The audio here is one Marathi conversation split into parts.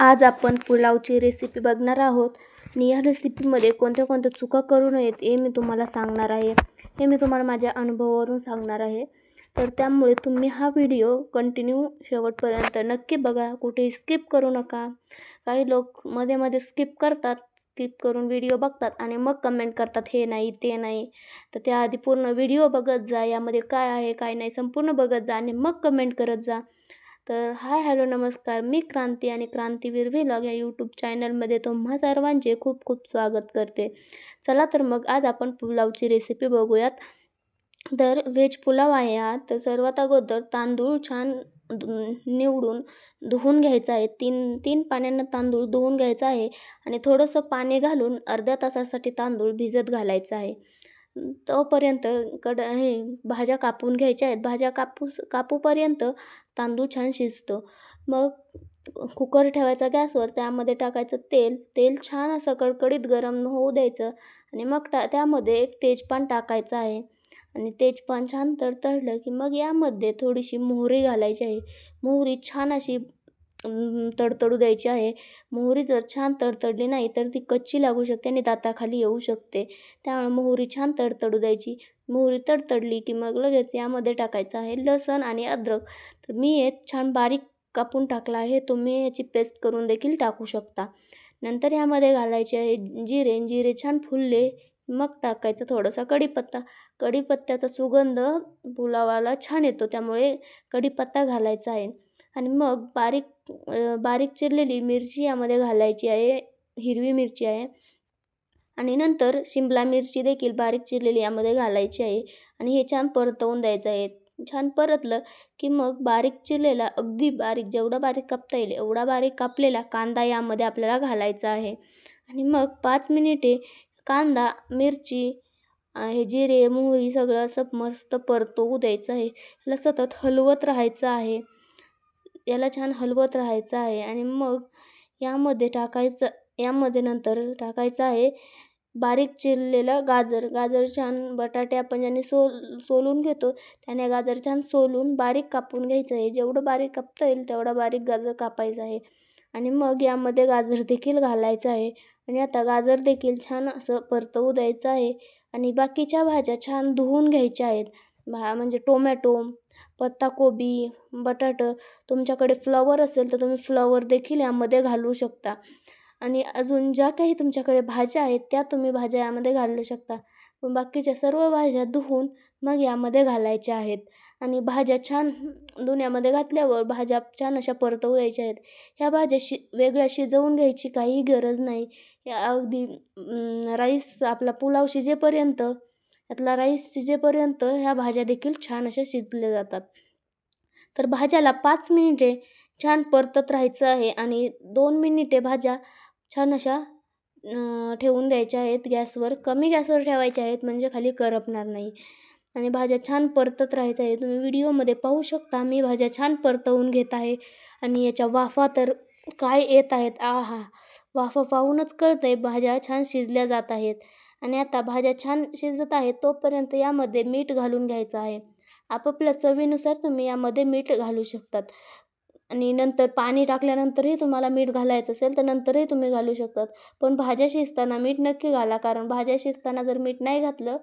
आज आपण पुलावची रेसिपी बघणार आहोत. आणि या रेसिपीमध्ये कोणत्या कोणत्या चुका करू नयेत हे मी तुम्हाला सांगणार आहे. हे मी तुम्हाला माझ्या अनुभवावरून सांगणार आहे. तर त्यामुळे तुम्ही हा व्हिडिओ कंटिन्यू शेवटपर्यंत नक्की बघा. कुठेही स्किप करू नका. काही लोक मध्ये मध्ये स्किप करतात स्किप करून व्हिडिओ बघतात आणि मग कमेंट करतात हे नाही ते नाही. तर त्याआधी पूर्ण व्हिडिओ बघत जा. यामध्ये काय आहे काय नाही संपूर्ण बघत जा आणि मग कमेंट करत जा. तर हाय हॅलो नमस्कार. मी क्रांती आणि क्रांतीवीर व्हिलॉग या यूट्यूब चॅनलमध्ये तुम्हा सर्वांचे खूप खूप स्वागत करते. चला तर मग आज आपण पुलावची रेसिपी बघूयात. तर व्हेज पुलाव आहे हा. तर सर्वात अगोदर तांदूळ छान निवडून धुवून घ्यायचा आहे. तीन तीन पाण्यानं तांदूळ धुवून घ्यायचा आहे आणि थोडंसं पाणी घालून अर्ध्या तासासाठी तांदूळ भिजत घालायचं आहे. तोपर्यंत कड हे भाज्या कापून घ्यायच्या आहेत. भाज्या कापूस कापूपर्यंत तांदूळ छान शिजतो. मग कुकर ठेवायचा गॅसवर त्यामध्ये टाकायचं तेल. तेल छान असं कडकडीत गरम होऊ द्यायचं आणि मग टा त्यामध्ये एक तेजपान टाकायचं आहे. आणि तेजपान छान तडतडलं की मग यामध्ये थोडीशी मोहरी घालायची आहे. मोहरी छान अशी तडतडू द्यायची आहे. मोहरी जर छान तडतडली नाही तर ती कच्ची लागू शकते आणि दाताखाली येऊ शकते. त्यामुळे मोहरी छान तडतडू द्यायची. मोहरी तडतडली की मग लगेच यामध्ये टाकायचं आहे लसण आणि अद्रक. तर मी हे छान बारीक कापून टाकला आहे. तुम्ही याची पेस्ट करून देखील टाकू शकता. नंतर यामध्ये घालायचे आहे जिरे. जिरे छान फुलले मग टाकायचं थोडासा कढीपत्ता. कढीपत्त्याचा सुगंध पुलावाला छान येतो. त्यामुळे कढीपत्ता घालायचा आहे. आणि मग बारीक बारीक चिरलेली मिरची यामध्ये घालायची आहे हिरवी मिरची आहे. आणि नंतर शिमला मिरची देखील बारीक चिरलेली यामध्ये घालायची आहे आणि हे छान परतवून द्यायचं आहे. छान परतलं की मग बारीक चिरलेला अगदी बारीक जेवढा बारीक कापता येईल एवढा बारीक कापलेला कांदा यामध्ये आपल्याला घालायचा आहे. आणि मग पाच मिनिटे कांदा मिरची हे जिरे मोहरी सगळं असं मस्त परतवू द्यायचं आहे. याला सतत हलवत राहायचं आहे. याला छान हलवत राहायचं आहे आणि मग यामध्ये टाकायचं यामध्ये नंतर टाकायचं आहे बारीक चिरलेलं गाजर. गाजर छान बटाटे आपण ज्याने सोल सोलून घेतो त्याने गाजर छान सोलून बारीक कापून घ्यायचं आहे. जेवढं बारीक कापता येईल तेवढा बारीक गाजर कापायचं आहे. आणि मग यामध्ये गाजर देखील घालायचं आहे. आणि आता गाजर देखील छान असं परतवू द्यायचं आहे. आणि बाकीच्या भाज्या छान धुवून घ्यायच्या आहेत. भा म्हणजे टोमॅटो पत्ताकोबी बटाटं तुमच्याकडे फ्लॉवर असेल तर तुम्ही फ्लॉवर देखील यामध्ये घालू शकता. आणि अजून ज्या काही तुमच्याकडे भाज्या आहेत त्या तुम्ही भाज्या यामध्ये घालू शकता. पण बाकीच्या सर्व भाज्या धुवून मग यामध्ये घालायच्या आहेत. आणि भाज्या छान धुण्यामध्ये घातल्यावर भाज्या छान अशा परतवू द्यायच्या आहेत. ह्या भाज्या शि वेगळ्या शिजवून घ्यायची काही गरज नाही. या अगदी राईस आपला पुलाव शिजेपर्यंत यातला राईस शिजेपर्यंत ह्या भाज्या देखील छान अशा शिजल्या जातात. तर भाज्याला पाच मिनिटे छान परतत राहायचं आहे आणि दोन मिनिटे भाज्या छान अशा ठेवून द्यायच्या आहेत. गॅसवर कमी गॅसवर ठेवायच्या आहेत म्हणजे खाली करपणार नाही. आणि भाज्या छान परतत राहायचं आहे तुम्ही व्हिडिओमध्ये पाहू शकता मी भाज्या छान परतवून घेत आहे आणि याच्या वाफा तर काय येत आहेत? आहा वाफा पाहूनच कळतं आहे भाज्या छान शिजल्या जात आहेत. आणि आता भाज्या छान शिजत आहेत तोपर्यंत यामध्ये मीठ घालून घ्यायचं आहे. आपापल्या चवीनुसार तुम्ही यामध्ये मीठ घालू शकतात. आणि नंतर पाणी टाकल्यानंतरही तुम्हाला मीठ घालायचं असेल तर नंतरही तुम्ही घालू शकतात. पण भाज्या शिजताना मीठ नक्की घाला कारण भाज्या शिजताना जर मीठ नाही घातलं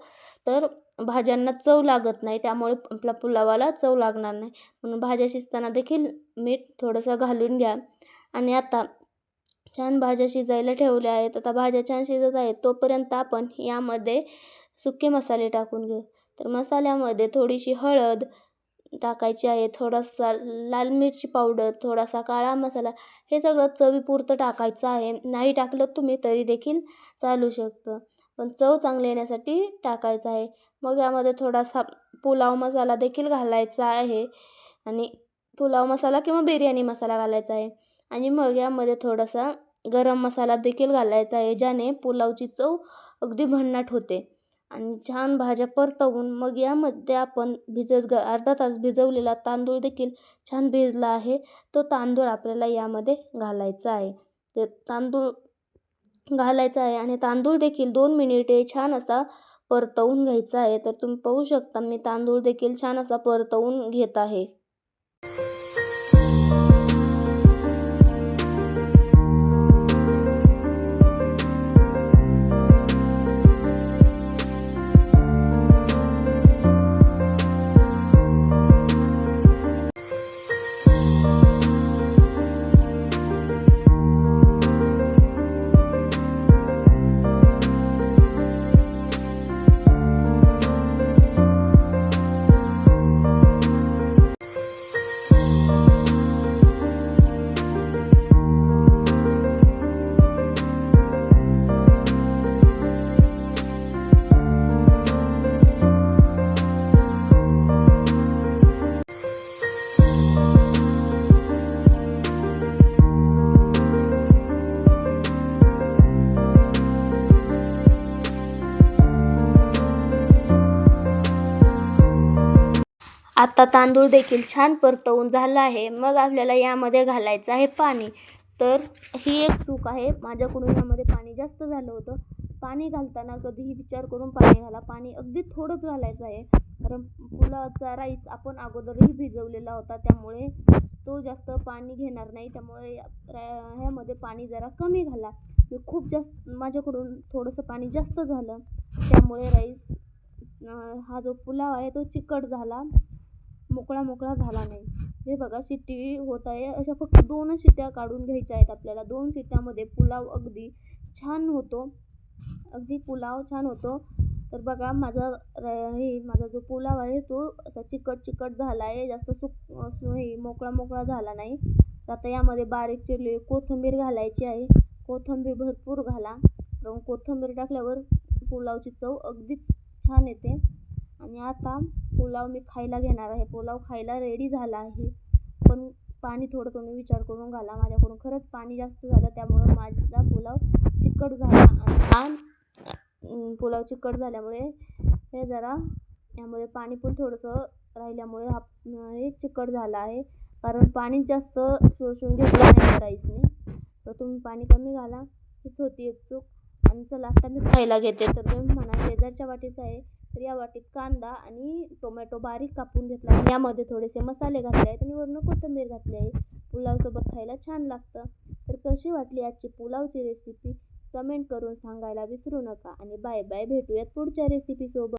तर भाज्यांना चव लागत नाही. त्यामुळे आपल्या पुलावाला चव लागणार नाही. म्हणून भाज्या शिजताना देखील मीठ थोडंसं घालून घ्या. आणि आता छान भाज्या शिजायला ठेवल्या आहेत. आता भाज्या छान शिजत आहेत तोपर्यंत आपण यामध्ये सुके मसाले टाकून घेऊ. तर मसाल्यामध्ये थोडीशी हळद टाकायची आहे थोडासा लाल मिरची पावडर थोडासा काळा मसाला हे सगळं चवीपुरतं टाकायचं आहे. नाही टाकलं तुम्ही तरी देखील चालू शकतं. पण चव चांगली येण्यासाठी टाकायचं आहे. मग यामध्ये थोडासा पुलाव मसाला देखील घालायचा आहे. आणि पुलाव मसाला किंवा बिर्याणी मसाला घालायचा आहे. आणि मग यामध्ये थोडासा गरम मसाला देखील घालायचा आहे ज्याने पुलावची चव अगदी भन्नाट होते. आणि छान भाज्या परतवून मग यामध्ये आपण भिजत ग अर्धा तास भिजवलेला तांदूळ देखील छान भिजला आहे. तो तांदूळ आपल्याला यामध्ये घालायचा आहे. ते तांदूळ घालायचा आहे आणि तांदूळ देखील दोन मिनिटे छान असा परतवून घ्यायचा आहे. तर तुम्ही पाहू शकता मी तांदूळ देखील छान असा परतवून घेत आहे. आता तांदूळ देखील छान परतवून झाला आहे. मग आपल्याला यामध्ये घालायचं आहे पाणी. तर ही एक चूक आहे. माझ्याकडून यामध्ये पाणी जास्त झालं होतं. पाणी घालताना कधीही विचार करून पाणी घाला. पाणी अगदी थोडंच घालायचं आहे. कारण पुलाचा राईस आपण अगोदरही भिजवलेला होता. त्यामुळे तो जास्त पाणी घेणार नाही. त्यामुळे ह्यामध्ये पाणी जरा कमी घाला. मी खूप जास्त माझ्याकडून थोडंसं पाणी जास्त झालं. त्यामुळे राईस हा जो पुलाव आहे तो चिकट झाला. मोकळा मोकळा झाला नाही. हे बघा शिट्टी होत आहे. अशा फक्त दोनच शिट्ट्या काढून घ्यायच्या आहेत आपल्याला. दोन शिट्ट्यामध्ये पुलाव अगदी छान होतो. अगदी पुलाव छान होतो. तर बघा माझा र- हे माझा जो पुलाव आहे तो असा चिकट चिकट झाला आहे जास्त सुक हे मोकळा मोकळा झाला नाही. तर आता यामध्ये बारीक चिरलेली कोथिंबीर घालायची आहे. कोथिंबीर भरपूर घाला. कारण कोथिंबीर टाकल्यावर पुलावची चव अगदी छान येते. आणि आता पुलाव मी खायला घेणार आहे. पुलाव खायला रेडी झाला आहे. पण पाणी थोडं तुम्ही विचार करून घाला. माझ्याकडून खरंच पाणी जास्त झालं त्यामुळे माझा पुलाव चिकट झाला. आणि हा पुलाव चिकट झाल्यामुळे हे जरा यामुळे पाणी पण थोडंसं राहिल्यामुळे हा हे चिकट झालं आहे. कारण पाणी जास्त शोषून घेतलं नाही राईसने. तर तुम्ही पाणी कमी घाला. हीच होती एक चूक. आणि चला आता मी खायला घेते. तर तुम्ही म्हणा शेजारच्या वाटीचं आहे. तर या वाटीत कांदा आणि टोमॅटो बारीक कापून घेतला. आणि यामध्ये थोडेसे मसाले घातले आहेत आणि वरून कोथिंबीर घातली आहे. पुलावसोबत खायला छान लागतं. तर कशी वाटली आजची पुलावची रेसिपी कमेंट करून सांगायला विसरू नका. आणि बाय बाय भेटूयात पुढच्या रेसिपीसोबत